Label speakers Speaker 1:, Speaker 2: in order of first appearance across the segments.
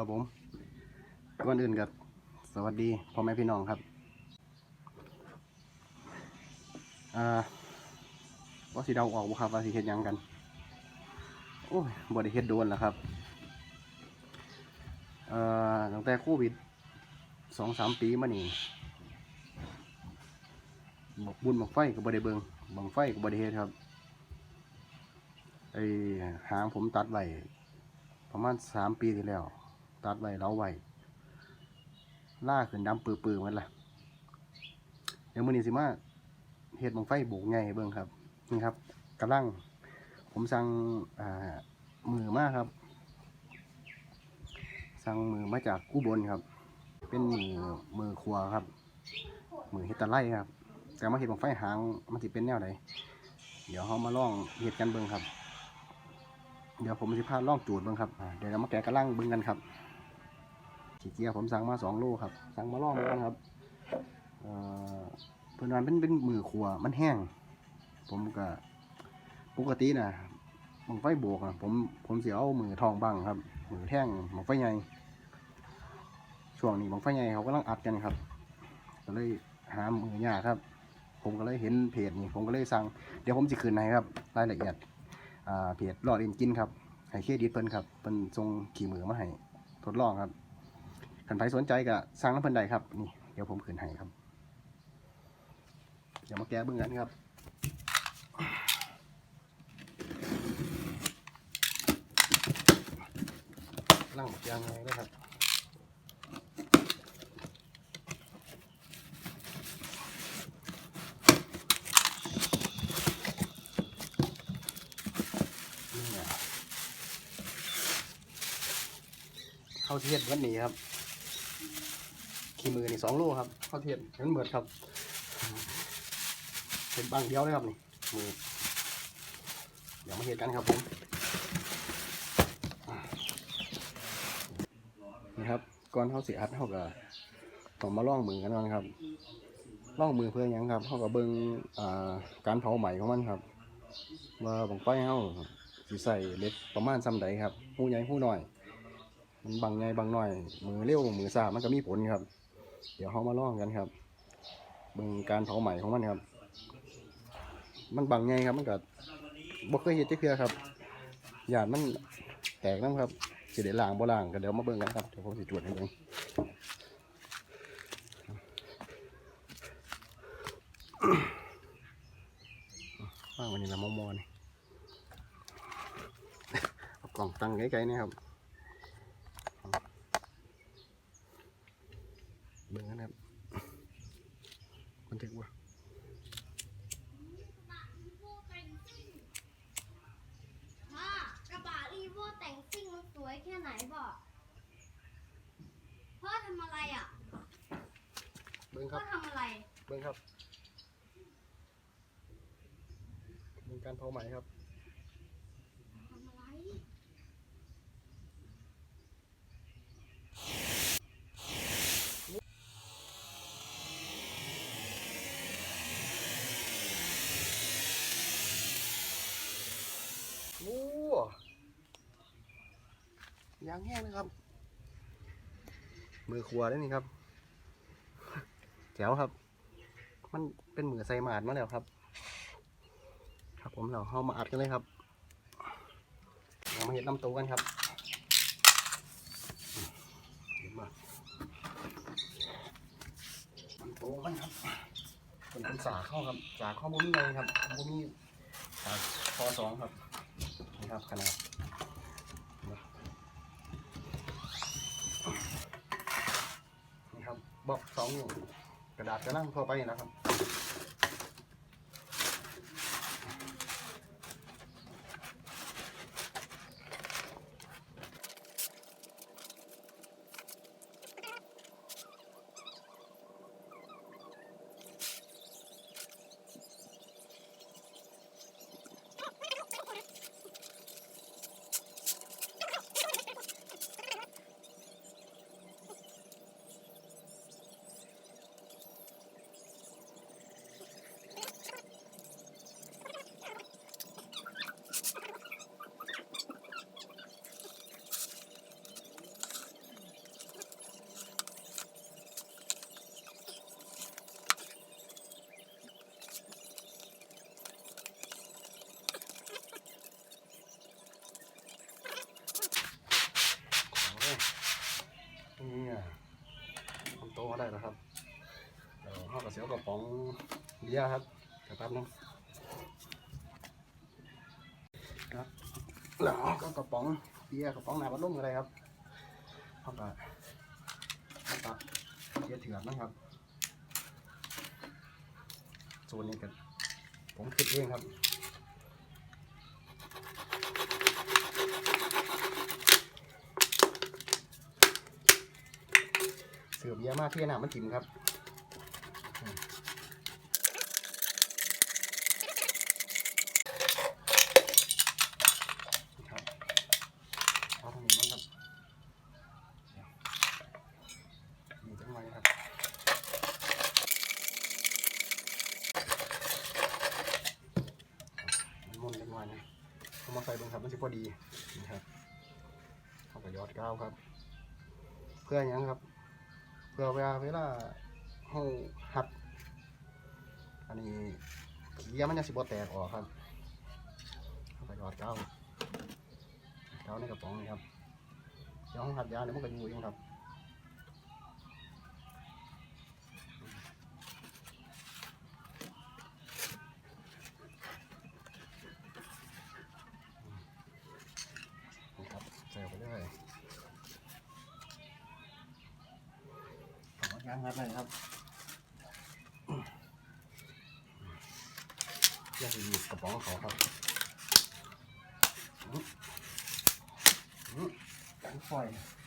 Speaker 1: ครับผมก่อนอื่นกับสวัสดีพ่อแม่พี่น้องครับอ่าว่าสิเดาออกบ่ครับว่าสิเฮ็ดยังกัน โอ้ยบ่ได้เฮ็ดโดนแล้วครับเอ่อตั้งแต่โควิดสองสามปีมานี่บอกบุญบังไฟก็บ่ได้เบิงบังไฟก็บ่ได้เฮ็ดครับไอหางผมตัดไว้ประมาณสามปีที่แล้ว ตัดไว้เล้าไว้ล่าขึ้นดำปื้อๆมันล่ะ เดี๋ยวมือนี้สิมาเฮ็ดบังไฟโบกใหญ่ให้เบิ่งครับ นี่ครับกำลัง ผมสั่งมือมากครับ สั่งมือมาจากกู้บนครับ เป็นมือมือครัวครับ มือเฮดตะไลครับ แต่มาเห็ดบังไฟหางมันสิเป็นแนวไหนเดี๋ยวเขามาล่องเห็ดกันเบิ่งครับ เดี๋ยวผมสิพาล่องจูดเบิ่งครับ เดี๋ยวเรามาแกะกระลังเบิ่งกันครับ ขี้เกียผมสั่งมาสองโลครับ สั่งมาล่องเหมือนกันครับเอ่อเพื่อนวันเป็นเป็นมือครัวมันแห้ง ผมก็ปกตินะบังไฟโบกอะผมผมเสียเอามือทองบังครับ มือแท่งบังไฟใหญ่ช่วงนี้บังไฟใหญ่เขากำลังอัดกันครับ ก็เลยหามือยากครับ ผมก็เลยเห็นเพจนี่ผมก็เลยสั่งเดี๋ยวผมจะคืนให้ครับ รายละเอียดอ่าเพจรอดเอ็นกินครับให้เครดิตเพิ่นครับเพิ่นส่งขี่มือมาให้ทดลองครับ คันใครสนใจก็สั่งน้ำเพิ่นได้ครับนี่เดี๋ยวผมคืนให้ครับเดี๋ยวมาแก้เบื้องกันครับล่างยางไงนะครับนี่ไงข้าเทียดวันนี้ครับ ขี้มือนี่สองโลครับข้าวเทียดมันเหมือนครับ เป็นบางเดียวเลยครับนี่มือเดี๋ยวมาเห็นกันครับผมนี่ครับก่อนเขาสิอัดเขาก็ต้องมาล่องมือกันก่อนครับล่องมือเพื่อหยังครับเขาก็เบิ่งอ่าการเผาไหมของมันครับว่าบังไฟเขาสิใส่เล็กประมาณซ้ำใดครับหูใหญ่หูน้อยมันบางใหญ่บางหน้อย มือเร็วมือซ่ามันก็มีผลครับ เดี๋ยวเขามาลองกันครับเบิ่งการเผาไหมของมันครับ มันบางใหญ่ครับมันก็บ่เคยเห็นจักเทื่อครับหยาดมันแตกน้ำครับสิได้ล้างบ่ล้างก็เดี๋ยวมาเบิ่งกันครับเดี๋ยวผมสิตรวจให้เบิ่งว่างวันนี้ละมอมอนี่เอากล่องตั้งไกลๆนี่ครับ เบิ่งกันครับบันทึกว่า
Speaker 2: พ่อกระบะรีโวแต่งซิ่งมันสวยแค่ไหนบอกพ่อทำอะไรอะ
Speaker 1: เบิ่งค
Speaker 2: พ่อ
Speaker 1: รับ
Speaker 2: ทำอะไร
Speaker 1: เบิ่งครับเบิ่งการเผาไหมครับ
Speaker 2: ทำอะไร
Speaker 1: โอ้ ยางแห้งนะครับ มือครัวได้นี่ครับ แจ๋วครับ มันเป็นมือใส่หมาดมาแล้วครับ ครับผมเราเข้ามาอัดกันเลยครับเรามาเห็นลำตัวกันครับเห็นมาลำตัวมันครับเป็นเป็นสาเข้าครับ สาเข้าบุ้มีเลยครับบุ้มีสาคอสองครับนี่ครับขนาดนี่ครับ บอกสองอยู่กระดาษกระนั่งทั่วไปนะครับ ยร์ครับเดี๋ยวแป๊บนึงครับแล้วก็กระป๋องเบียร์กระป๋องน้ำอัดลมอะไรครับเอาไปเอาไปเบียร์เถื่อนนะครับส่วนนี้กันผมคิดเองครับเสือเบียร์มากที่หนามันจิ้มครับเอาทางนี้มั้งครับนี่จังไว้ครับมันมุนจังไว้นะ เอามาใส่เบงครับมันจะพอดีนี่ครับเข้าไปยอดก้าวครับ เพื่อหยังครับ เพื่อเวลาเวลาเฮาหัด อันนี้เยี่ยมันยังสิบแตกออกครับเข้าไปยอดก้าวเท้าในกระป๋องนี่ครับเดี๋ยวห้องหัดยาเนี่ยมันก็อยู่เองครับนี่ครับใส่ไปเรื่อยเอายา งงัดเลยครับยาสีกระป๋องเขาครับกันไฟเรีย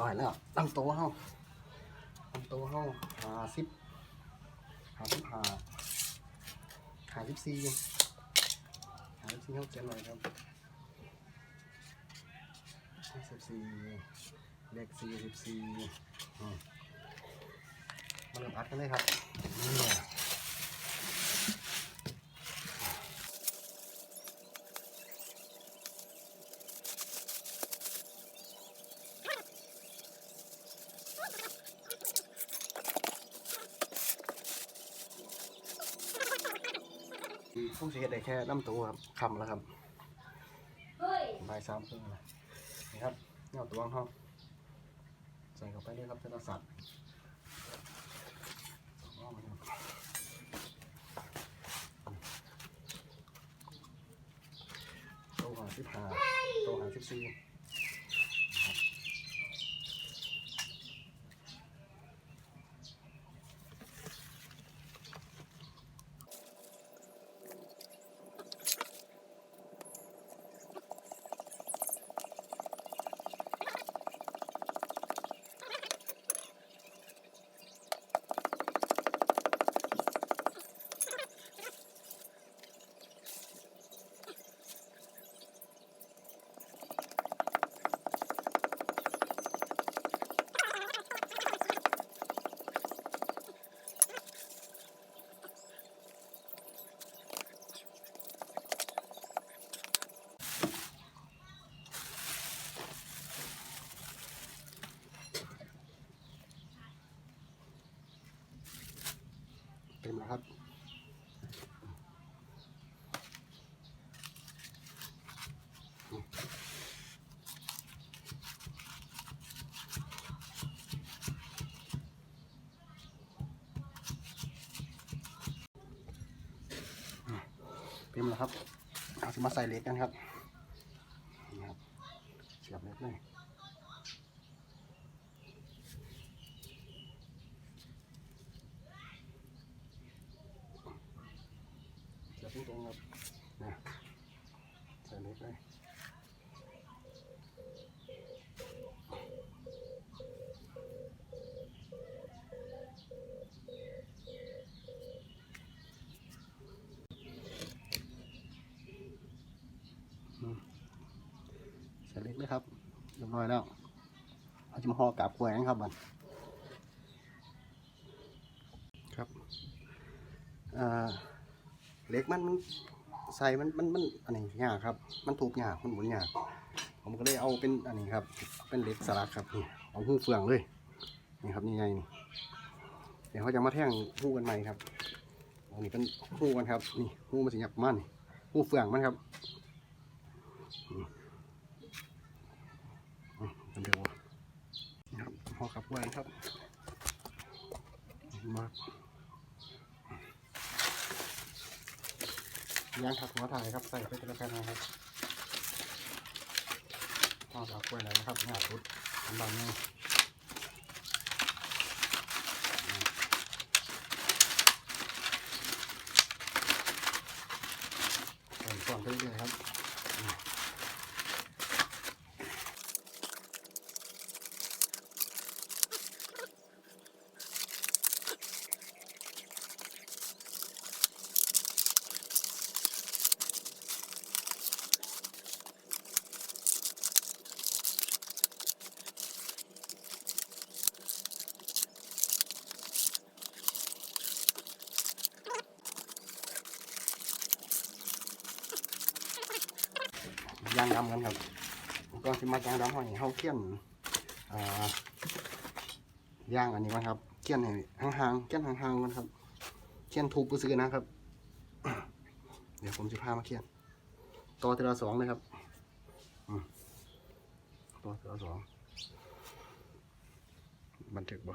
Speaker 1: ร้อยแล้วตั้งโต๊ะเฮาตั้งโต๊ะเฮาหาสิบหาสิบหาหาสิบสี่หาสิบสี่เฮาเขียนหน่อยครับห้าสิบสี่เลขสี่สิบสี่มมาเริ่มอัดกันเลยครับ ผู้เสียได้แค่น้ำตัวครับคำแล้วครับใบายสามครึ่งแล้วนี่ครับเงาตัวของใส่เข้าไปเลยครับเจ้าสัตว์เอามาครับโตหาสิบห้าโตหาสิบสี่ ต็มแล้วครับเอาสิมาใส่เล็กกันครับนี่ครับเสียบเล็กเลย ร้อยแล้วเราจะมาห่อกาบกล้วยนะครับบัดครับเล็กมันใส่มันมันมันอันนี้ยากครับ มันถูกยากมันหมุนยากผมก็เลยเอาเป็นอันนี้ครับ เป็นเล็กสลักครับนี่เอาหูเฟืองเลยนี่ครับนี่ไงนี่เดี๋ยวเขาจะมาแท่งหูกันใหม่ครับอันนี้เป็นหูกันครับนี่หูมันสีหยับมันหูเฟืองมันครับ มอืมเป็นเดียวนี่ครับหอกับไว้ครับมากย่างถักหัวถ่ายครับใส่ไปเป็นแผ่นนะครับทอดเอากล้วยอะไรนะครับเนี่ยรุดทำแบบนี้ใส่ส่วนไปเรื่อยๆครับ ย่างดำกันครับก็สิมาย่างดำหอยเฮาเคี่ยนย่างอันนี้ก่อนครับเคี่ยนให้ห่างๆเคี่ยนห่างๆก่อนครับเคี่ยนถูกซื้อนะครับ เดี๋ยวผมจะพามาเคี่ยนต่อทีละสองเลยครับต่อทีละสองบันทึกบ่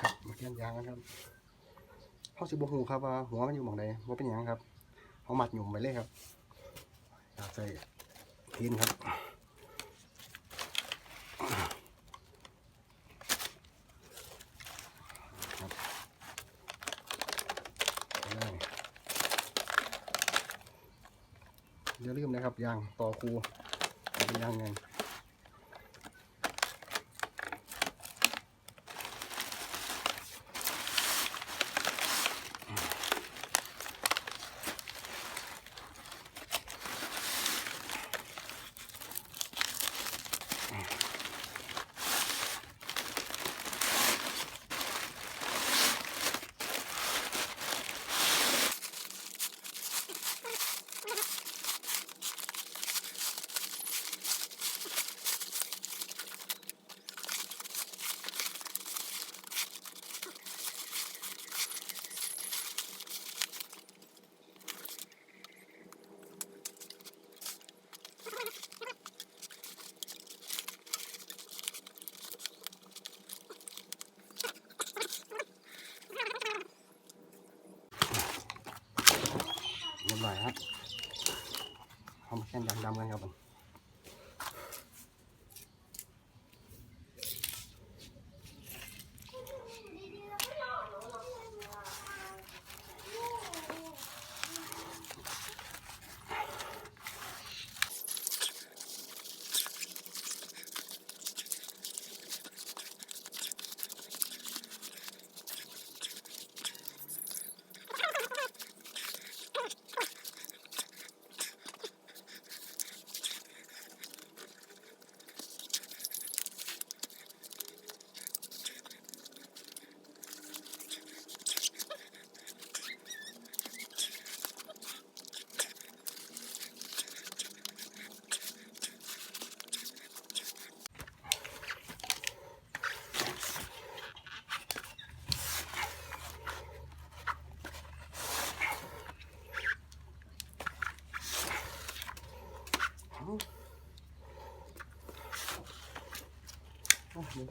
Speaker 1: ครับมาเคี่ยนยางกันครับ เขาสิบหูครับว่าหัวมันอยู่หมองใดว่าเป็นหยังครับเขาหมัดหยุ่มไปเลยครับอยากใส่พินครับได้อย่าลืมนะครับยางต่อคูเป็นยางไง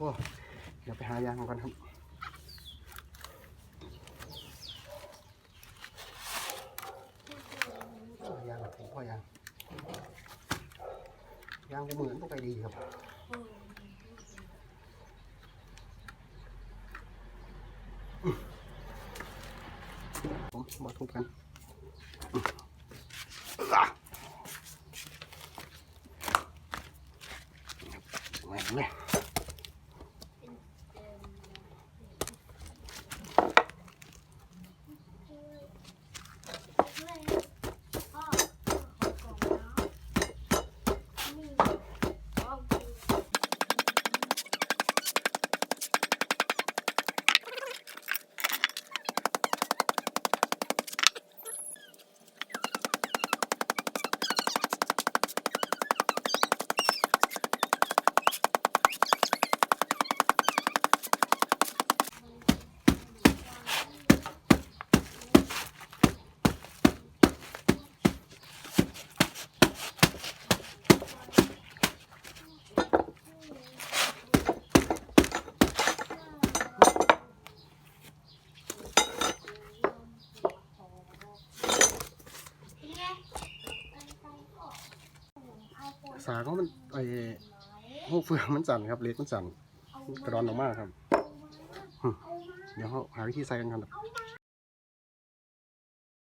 Speaker 1: พ่อเดี๋ยวไปหายางกันครับยางกับหลวงพ่อยางยางก็เหมือนพวกไอดีครับผมมาทุบกันไม่ไม่
Speaker 2: พ่อขอกล่องน้ำนี่ของกิน
Speaker 1: สากมันไอ้หู เฟืองมันสั่นครับเล็กมันสั่นกระดอนออกมาครับ เดี๋ยวเขาหาวิธีใส่กันครับ
Speaker 2: เอามา